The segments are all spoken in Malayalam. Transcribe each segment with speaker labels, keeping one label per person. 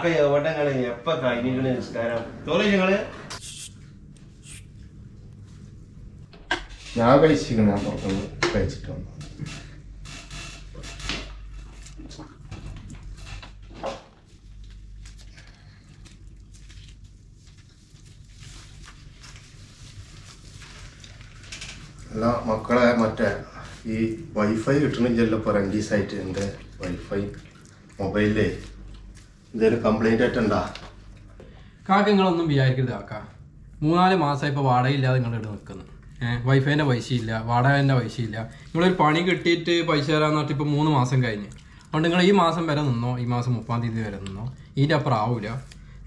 Speaker 1: കാക്ക എവിടെ കളി എപ്പ കഴിഞ്ഞിട്ട് നിസ്കാരം? ചോറ് നിങ്ങൾ?
Speaker 2: ഞാൻ കഴിച്ചിട്ടുണ്ട് ഞാൻ പുറത്തുനിന്ന് കഴിച്ചിട്ട് വന്നു അല്ല മക്കളെ മറ്റേ ഈ വൈഫൈ കിട്ടണില്ലല്ലോ ഇപ്പോൾ രണ്ടീസായിട്ട്. എന്റെ വൈഫൈ മൊബൈലിലേ എന്തെങ്കിലും കംപ്ലൈന്റ് ആയിട്ടുണ്ടാ?
Speaker 3: കാക്ക വിചാരിക്കരുത് കാക്ക. മൂന്നാൽ മാസമായി ഇപ്പോൾ വാടകയില്ലാതെ നിങ്ങളുടെ ഇവിടെ നിൽക്കുന്നു. ഏഹ് വൈഫൈന്റെ പൈസ ഇല്ല വാടകേന്റെ പൈസ ഇല്ല നിങ്ങളൊരു പണി കിട്ടിയിട്ട് പൈസ തരാന്ന് പറഞ്ഞിട്ട് ഇപ്പോൾ മൂന്ന് മാസം കഴിഞ്ഞ്. അതുകൊണ്ട് നിങ്ങൾ ഈ മാസം വരെ നിന്നോ ഈ മാസം മുപ്പാം തീയതി വരെ നിന്നോ ഇതിന്റെ അപ്പുറം ആവൂല.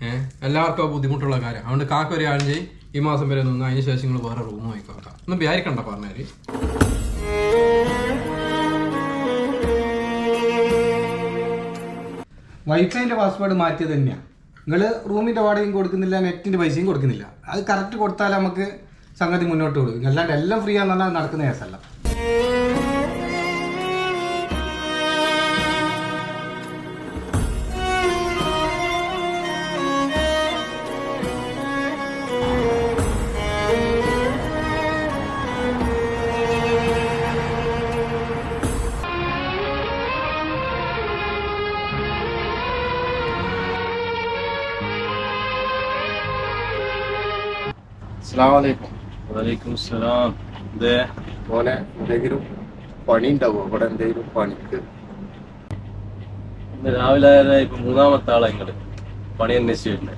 Speaker 3: ഏഹ് എല്ലാവർക്കും ബുദ്ധിമുട്ടുള്ള കാര്യം. അതുകൊണ്ട് കാക്ക ഒരു കാര്യം ഈ മാസം വരെ നിന്നോ അതിന് ശേഷം നിങ്ങൾ വേറെ റൂം നോക്കിക്കോക്കാം ഒന്നും വിചാരിക്കണ്ട പറഞ്ഞാൽ.
Speaker 4: വൈഫൈന്റെ പാസ്വേഡ് മാറ്റിയത് തന്നെയാണ് നിങ്ങൾ റൂമിന്റെ വാടകയും കൊടുക്കുന്നില്ല നെറ്റിന്റെ പൈസയും കൊടുക്കുന്നില്ല. അത് കറക്റ്റ് കൊടുത്താൽ നമുക്ക് സംഗതി മുന്നോട്ട് കൊടുക്കും അല്ലാണ്ട് എല്ലാം ഫ്രീ ആണെന്ന് പറഞ്ഞാൽ നടക്കുന്ന കേസല്ല.
Speaker 2: വലൈക്കും
Speaker 1: സലാം. ഇതേ
Speaker 2: മോനെ എന്തെങ്കിലും പണി ഉണ്ടാവോ ഇവിടെ എന്തെങ്കിലും പണിക്ക്?
Speaker 1: ഇന്ന് രാവിലെ ഇപ്പൊ മൂന്നാമത്തെ ആളാ ഇങ്ങൾ പണി അന്വേഷിച്ചു വരുന്നത്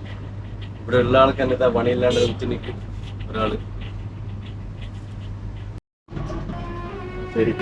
Speaker 1: ഇവിടെ ഉള്ള ആൾക്ക് എന്താ പണിയില്ലാണ്ട് നിർത്തി നിൽക്കും ഒരാൾ.
Speaker 2: ശരി.